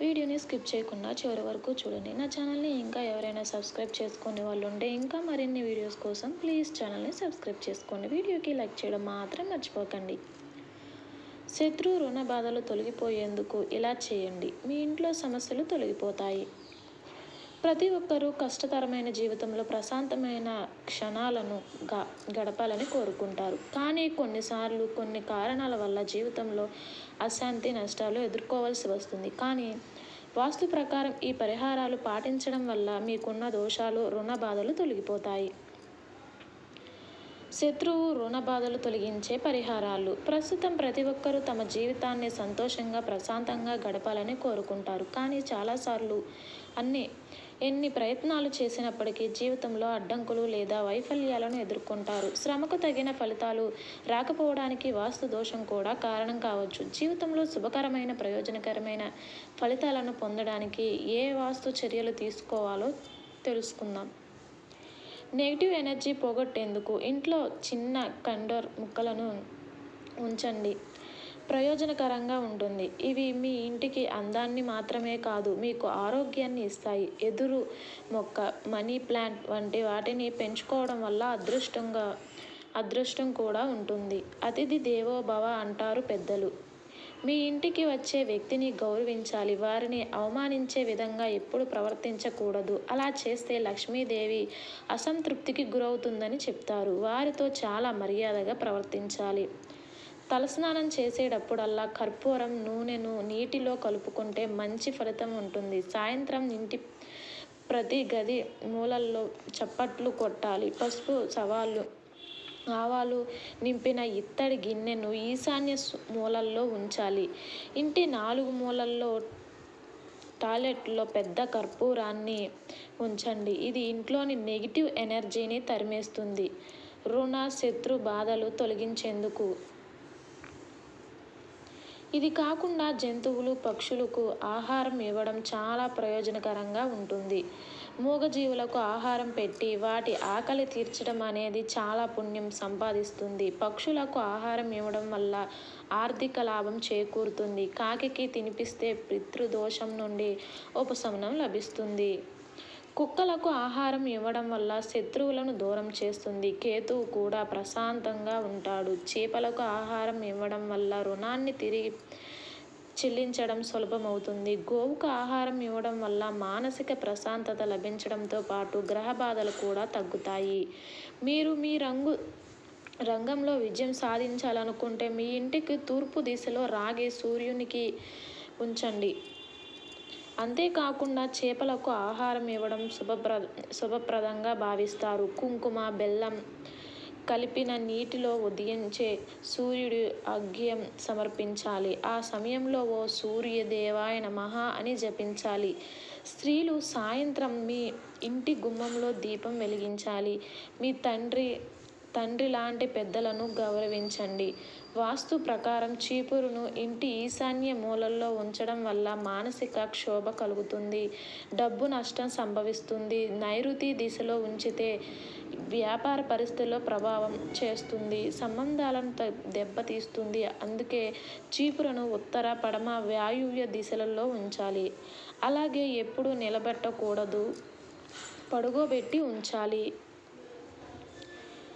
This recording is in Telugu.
వీడియోని స్కిప్ చేయకుండా చివరి వరకు చూడండి. నా ఛానల్ని ఇంకా ఎవరైనా సబ్స్క్రైబ్ చేసుకునే వాళ్ళు ఉంటే ఇంకా మరిన్ని వీడియోస్ కోసం ప్లీజ్ ఛానల్ని సబ్స్క్రైబ్ చేసుకోండి. వీడియోకి లైక్ చేయడం మాత్రం మర్చిపోకండి. శత్రు రుణ బాధలు తొలగిపోయేందుకు ఇలా చేయండి. మీ ఇంట్లో సమస్యలు తొలగిపోతాయి. ప్రతి ఒక్కరూ కష్టతరమైన జీవితంలో ప్రశాంతమైన క్షణాలను గ గడపాలని కోరుకుంటారు. కానీ కొన్నిసార్లు కొన్ని కారణాల వల్ల జీవితంలో అశాంతి నష్టాలు ఎదుర్కోవాల్సి వస్తుంది. కానీ వాస్తు ప్రకారం ఈ పరిహారాలు పాటించడం వల్ల మీకున్న దోషాలు రుణ బాధలు తొలగిపోతాయి. శత్రువు రుణ బాధలు తొలగించే పరిహారాలు. ప్రస్తుతం ప్రతి ఒక్కరూ తమ జీవితాన్ని సంతోషంగా ప్రశాంతంగా గడపాలని కోరుకుంటారు. కానీ చాలాసార్లు అన్ని ఎన్ని ప్రయత్నాలు చేసినప్పటికీ జీవితంలో అడ్డంకులు లేదా వైఫల్యాలను ఎదుర్కొంటారు. శ్రమకు తగిన ఫలితాలు రాకపోవడానికి వాస్తు దోషం కూడా కారణం కావచ్చు. జీవితంలో శుభకరమైన ప్రయోజనకరమైన ఫలితాలను పొందడానికి ఏ వాస్తు చర్యలు తీసుకోవాలో తెలుసుకుందాం. నెగిటివ్ ఎనర్జీ పోగొట్టేందుకు ఇంట్లో చిన్న కండోర్ ముక్కలను ఉంచండి. ప్రయోజనకరంగా ఉంటుంది. ఇవి మీ ఇంటికి అందాన్ని మాత్రమే కాదు మీకు ఆరోగ్యాన్ని ఇస్తాయి. ఎదురు మొక్క మనీ ప్లాంట్ వంటి వాటిని పెంచుకోవడం వల్ల అదృష్టంగా అదృష్టం కూడా ఉంటుంది. అతిథి దేవోభవ అంటారు పెద్దలు. మీ ఇంటికి వచ్చే వ్యక్తిని గౌరవించాలి. వారిని అవమానించే విధంగా ఎప్పుడు ప్రవర్తించకూడదు. అలా చేస్తే లక్ష్మీదేవి అసంతృప్తికి గురవుతుందని చెప్తారు. వారితో చాలా మర్యాదగా ప్రవర్తించాలి. తలస్నానం చేసేటప్పుడల్లా కర్పూరం నూనెను నీటిలో కలుపుకుంటే మంచి ఫలితం ఉంటుంది. సాయంత్రం ఇంటి ప్రతి గది మూలల్లో చప్పట్లు కొట్టాలి. పసుపు సవాళ్ళు ఆవాలు నింపిన ఇత్తడి గిన్నెను ఈశాన్య మూలల్లో ఉంచాలి. ఇంటి నాలుగు మూలల్లో టాయిలెట్లో పెద్ద కర్పూరాన్ని ఉంచండి. ఇది ఇంట్లోని నెగిటివ్ ఎనర్జీని తరిమేస్తుంది. రుణ శత్రు బాధలు తొలగించేందుకు ఇది కాకుండా జంతువులు పక్షులకు ఆహారం ఇవ్వడం చాలా ప్రయోజనకరంగా ఉంటుంది. మూగజీవులకు ఆహారం పెట్టి వాటి ఆకలి తీర్చడం అనేది చాలా పుణ్యం సంపాదిస్తుంది. పక్షులకు ఆహారం ఇవ్వడం వల్ల ఆర్థిక లాభం చేకూరుతుంది. కాకికి తినిపిస్తే పితృదోషం నుండి ఉపశమనం లభిస్తుంది. కుక్కలకు ఆహారం ఇవ్వడం వల్ల శత్రువులను దూరం చేస్తుంది. కేతువు కూడా ప్రశాంతంగా ఉంటాడు. చేపలకు ఆహారం ఇవ్వడం వల్ల రుణాన్ని తిరిగి చెల్లించడం సులభమవుతుంది. గోవుకు ఆహారం ఇవ్వడం వల్ల మానసిక ప్రశాంతత లభించడంతో పాటు గ్రహ బాధలు కూడా తగ్గుతాయి. మీరు మీ రంగు రంగంలో విజయం సాధించాలనుకుంటే మీ ఇంటికి తూర్పు దిశలో రాగి సూర్యునికి ఉంచండి. అంతేకాకుండా చేపలకు ఆహారం ఇవ్వడం శుభప్ర శుభప్రదంగా భావిస్తారు. కుంకుమ బెల్లం కలిపిన నీటిలో ఉదయించే సూర్యుడు అర్ఘ్యం సమర్పించాలి. ఆ సమయంలో ఓ సూర్యదేవాయ నమః అని జపించాలి. స్త్రీలు సాయంత్రం మీ ఇంటి గుమ్మంలో దీపం వెలిగించాలి. మీ తండ్రి తండ్రి లాంటి పెద్దలను గౌరవించండి. వాస్తు ప్రకారం చీపురును ఇంటి ఈశాన్య మూలల్లో ఉంచడం వల్ల మానసిక క్షోభ కలుగుతుంది. డబ్బు నష్టం సంభవిస్తుంది. నైరుతి దిశలో ఉంచితే వ్యాపార పరిస్థితుల్లో ప్రభావం చేస్తుంది. సంబంధాలను దెబ్బతీస్తుంది. అందుకే చీపురును ఉత్తర పడమ వాయువ్య దిశలలో ఉంచాలి. అలాగే ఎప్పుడు నిలబెట్టకూడదు. పడుగోబెట్టి ఉంచాలి.